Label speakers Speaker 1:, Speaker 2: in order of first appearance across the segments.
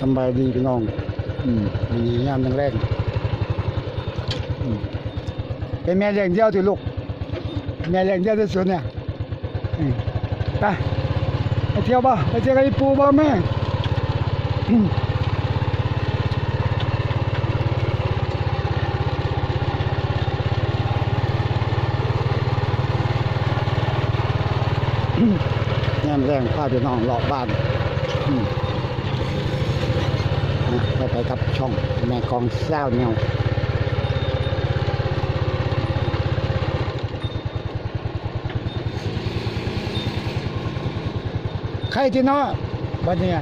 Speaker 1: สบายดีพี่น้อง อืมมีงามแรงๆอืมเป็นแม่เลี้ยงเดียวที่ลูก แม่เลี้ยงเดียวที่สุดเนี่ยไปไปเที่ยวบ่ไปเที่ยวกับไอ้ปูบ่แม่อืมอืมงามแรงพาพี่น้องเลาะบ้าน อืมนะไปไปกับช่องแม่กองแซวแนวใครที่นาะวันเนี้ย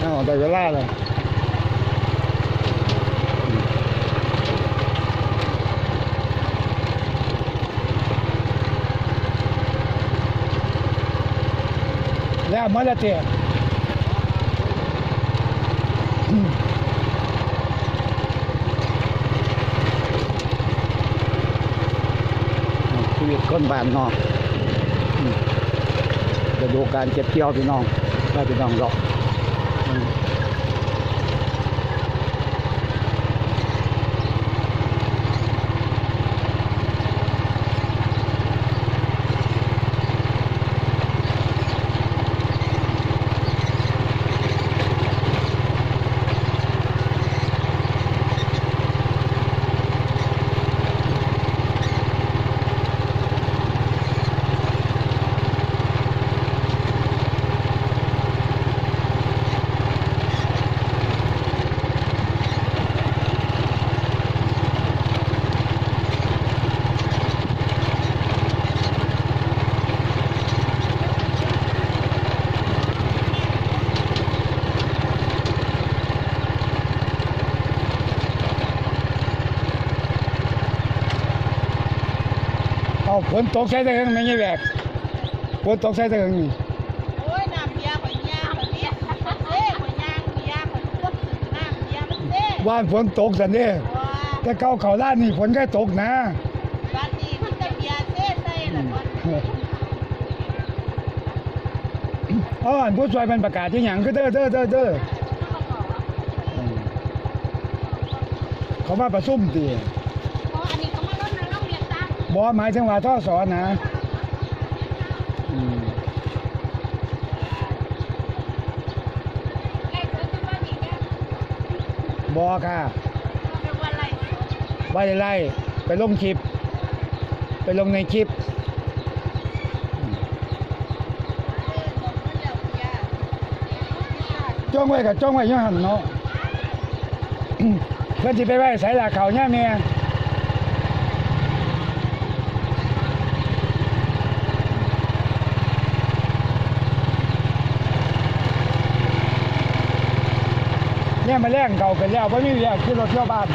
Speaker 1: เอาได้เวลาเลย แล้วมันละเตียชีวิตคนบ้านนอกอืมจะดูการเก็บเกี่ยวพี่น้องถ้าพี่น้องรอก ฝนตกใส่ตะเฮงไม่ใช่แหวกฝนตกใส่ตะเฮงนี่
Speaker 2: โอ้ยน้ำเบียร์ข่อยย่างข่อยเบียร์เซ่ข่อยย่างเบียร์ข่อยพวกน้ำเบียร์มันเซ่
Speaker 1: ว่านฝนตกสันนี่
Speaker 2: ว้า
Speaker 1: แต่เก่าเขาล้านนี่ฝนก็ตกนะ
Speaker 2: บ้านนี้มันจะเบียร์เซ่ใส่ละคน
Speaker 1: อ๋ออันผู้ช่วยมันประกาศที่หยังก็เด้อเด้อเด้อเด้อเขามาประชุมตี
Speaker 2: บ
Speaker 1: อหมายถึงว่าท่อสอนนะอืมบอค่ะ
Speaker 2: เป็นวันไล่
Speaker 1: ไปลงคลิป ไปลงในคลิปจ้องไว้กับจ้องไว้ยังหันเนาะเพื่อนสิไปไว้ใส่หลักเขาเนี่ยเมีย มาแล่งเก่ากันแล้วว่ามีเรียกขึ้นรถเที่ยวบ้าน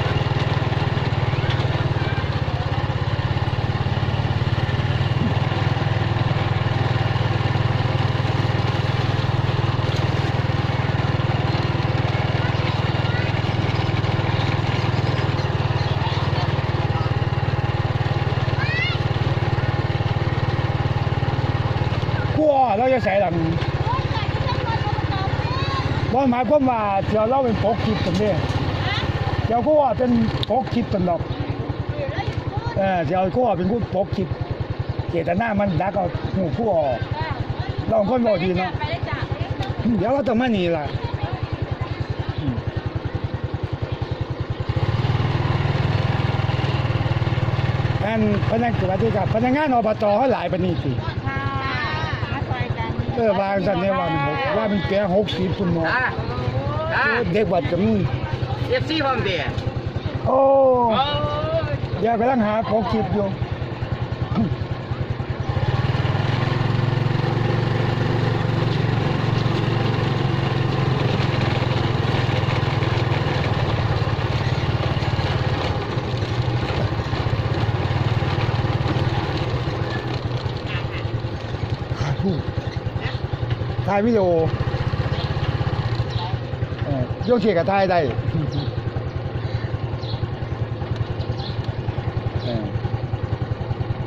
Speaker 1: กลัวเราจะใส่หลัง
Speaker 2: โอ้ยไก่ที่ต้องรถมันตอบเซ่
Speaker 1: ว่าหมายความว่าเดี๋ยวเราเป็นปกคลิปกันเนี่ยเดี๋ยวก็ว่าเป็นปกคลิปกันหรอก
Speaker 2: เอ
Speaker 1: อเดี๋ยวก็ว่าเป็นผู้ปกคลิปเจตนามันดักเอาหูผู้ออกลองคนบอกดีเนาะเดี๋ยวเราต้องมานี่ล่ะอันพนักงานสวัสดีครับพนักงานอบตเขาหลายปนีสิ
Speaker 2: ค่ะมาซอยกัน
Speaker 1: เออวางสันเนี่ยว่ามันหกว่ามันแก่หกสิบคุณหมอ
Speaker 3: จ้าจ้า
Speaker 1: เด็กวัดก็มี
Speaker 3: เอฟซีพร้อมเดีย
Speaker 1: โอ้
Speaker 3: โอ้ย
Speaker 1: เดี๋ยวกำลังหาปกคลิปอยู่ถ่ายายวิดีโอโยกเชียกับทายได้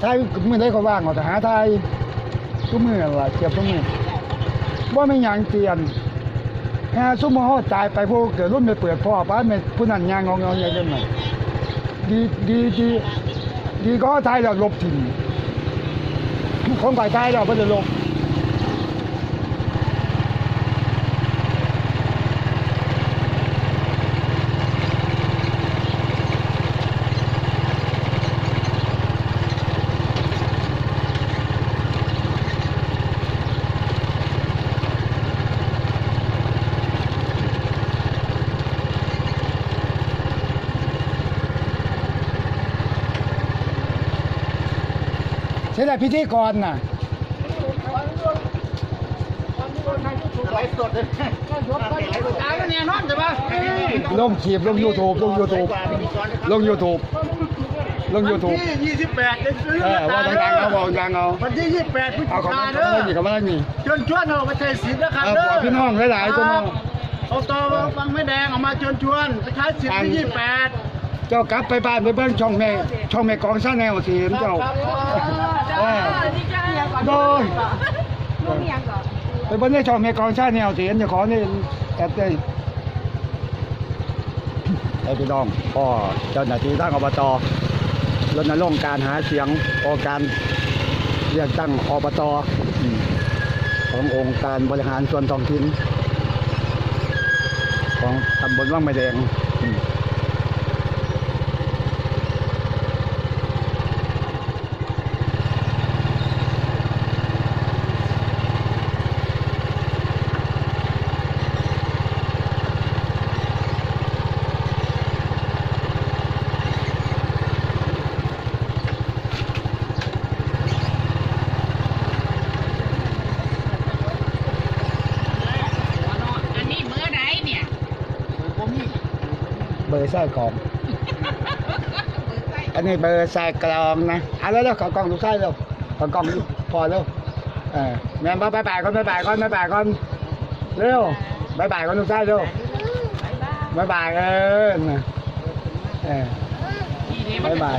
Speaker 1: ท้ายมือได้ก็ว่างหรอกแต่หาทายก็กมือละเก็บทุกมือว่าไม่ยางเตียนหาซุ้มห่อตายไปพวกเกิดรุ่นไปเปิดพ่อป้าเมผู้นั้นยางงองเงาย่องไหนดีดีดีดีก็ท้ายเราลบทิ้งของฝ่ายทายเราไม่ได้ลบ ใช่แหละพิธีกรน่ะ
Speaker 3: ไลฟ์สดเลยตายกันแน่นอนใช่ปะ
Speaker 1: ลงขีบลงยูทูบลงยูทูบลงยูทูบลงยูทูบ
Speaker 3: ที่ยี่สิบแปดจะซื้อ
Speaker 1: เออว่าดังๆเอาบอกดังๆเอา
Speaker 3: วันที่ยี่สิบแปดพฤศ
Speaker 1: เอา
Speaker 3: จิ
Speaker 1: เขา
Speaker 3: กา
Speaker 1: มา
Speaker 3: เด้อ
Speaker 1: นี่เขามานี่
Speaker 3: ชวนชวนเอาไปใช้สิทธิ์นะครับ
Speaker 1: เอา
Speaker 3: เด้อ
Speaker 1: พี่น้องหลายๆตัวน้อง
Speaker 3: เอาต่อมาฟังไม่แดงออกมาชวนชวนไปใช้สิทธิ์ที่ยี่สิบแปด
Speaker 1: เจ้ากลับไปบ้านไปเบิ้งช่องแม่ช่องแม่กองซาแนวสิเห็นเจ้าเออโดยไปเบิ้งในช่องแม่กองซาแนวสิเห็นเจ้าของนี่แอบได้ไอ้พี่น้องพ่อเจ้าหน้าที่ทางอบตรณรงค์การหาเสียงโอการเรียกตั้งอบตอืมขององค์การบริหารส่วนท้องถิ่นของตำบลว่างไม้แดงอืม
Speaker 2: อันนี้เมื่อไรเนี่ย
Speaker 1: เบ อร์ใส่กล่อง อันนี้เบอร์ใส่กล่องนะเอะแล้วแล้วขอกล่องดูใส่แล้วขอกล่องดูพอแล้วเออแม่นบ่บายบายก่อนบายบายก่อนบายบายก่อนเร็วบายบายก่อนดูใส่เร็วบายบายเออน่ะเออบ๊ายบาย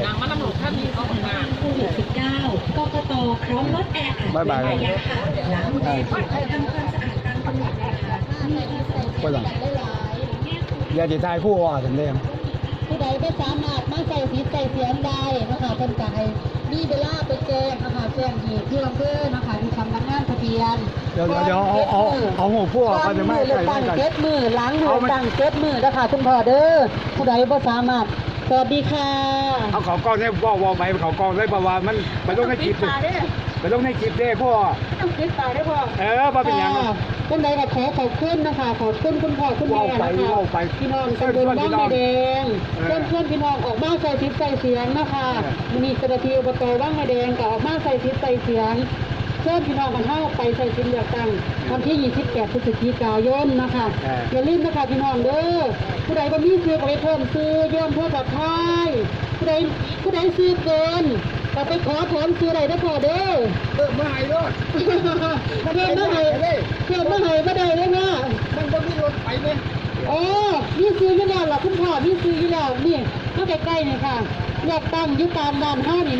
Speaker 4: โควิด19กกตพร้อมลดแออัด
Speaker 1: บ๊ายบาย
Speaker 4: ระยะห่างล้างมือทำความสะอาดตามกำหนดนะคะมีที่ใส่
Speaker 1: ก็ต้องอย่าติดทายคู่อะถึงเรื่อง
Speaker 5: ผู้ใดไม่สามารถมาใส่สีใส่เสียงได้นะคะเป็นการให้มีเวลาไปแจ้งนะคะแจ้งที่ที่อำเภอนะคะที่สำนักงานทะเบียน
Speaker 1: เดี๋ยวเดี๋ยวเดี๋ยวเอาเอาเอาหัวพวก
Speaker 5: ก่
Speaker 1: เขา
Speaker 5: อน
Speaker 1: จะไม่
Speaker 5: มือเลื
Speaker 1: ใช่
Speaker 5: อก
Speaker 1: ไม่
Speaker 5: ตั้ง
Speaker 1: กัน
Speaker 5: เจ็ดมือหลังมื
Speaker 1: เอา
Speaker 5: อ
Speaker 1: มา
Speaker 5: ตั้งเจ็ดมือนะคะคุณพ่อเด้อผู้ใดไม่สามารถสวัสดีค่ะ
Speaker 1: เอาเขากล้องเนี่ยว่าว่าไปเขากล้องเลยเพราะว่ามันไปต้องในคลิปดิไปต้องในคลิปเด้พ่อ
Speaker 5: ต้องคิดตาได้พ่อ
Speaker 1: เออว่าเป็นหยัง
Speaker 5: ค่ะเป็นใดก็ขอขอบคุณนะคะขอบคุณคุณพ่อคุณแม่
Speaker 1: เว้าไป
Speaker 5: นะคะ
Speaker 1: เว้าไป
Speaker 5: พี่น้องตำบลบ้านไม้แดง
Speaker 1: เออ
Speaker 5: เพื่อนเพื่อนพี่น้องออกมาใส่ทิศใส่เสียงนะคะ
Speaker 1: เออ
Speaker 5: มีเจ้าหน้าที่อบตบ้านไม้แดงก็ออกมาใส่ทิศใส่เสียงเพื่อนพี่น้องกันเข้าไปใส่สินเลือกตั้งวันที่ 28 พฤศจิกายนนะคะ
Speaker 1: เออ
Speaker 5: อย่าลืมนะคะพี่น้องเด้อผู้ใดบ่มีซื้อก็ไปเพิ่มซื้อย่อมเพื่อปลอดภัยผู้ใดผู้ใดซื้อเกิน ก็ไปขอถอนซื้ออะไรได้พอเด้อ
Speaker 1: เพิ่มมาให้วย
Speaker 5: เพิ่มเมื่อไหร่เพิ่มเมื่อไหร่ไม่ได้เลยนะ
Speaker 1: มันก็มีรถไปไหม
Speaker 5: อ๋อมีซื้ออยู่แล้วล่ะคุณพ่อมีซื้ออยู่แล้วนี่เข้าใกล้ๆนี่ค่ะอยากตั้งอยู่ตามด้านห้านี่เนาะ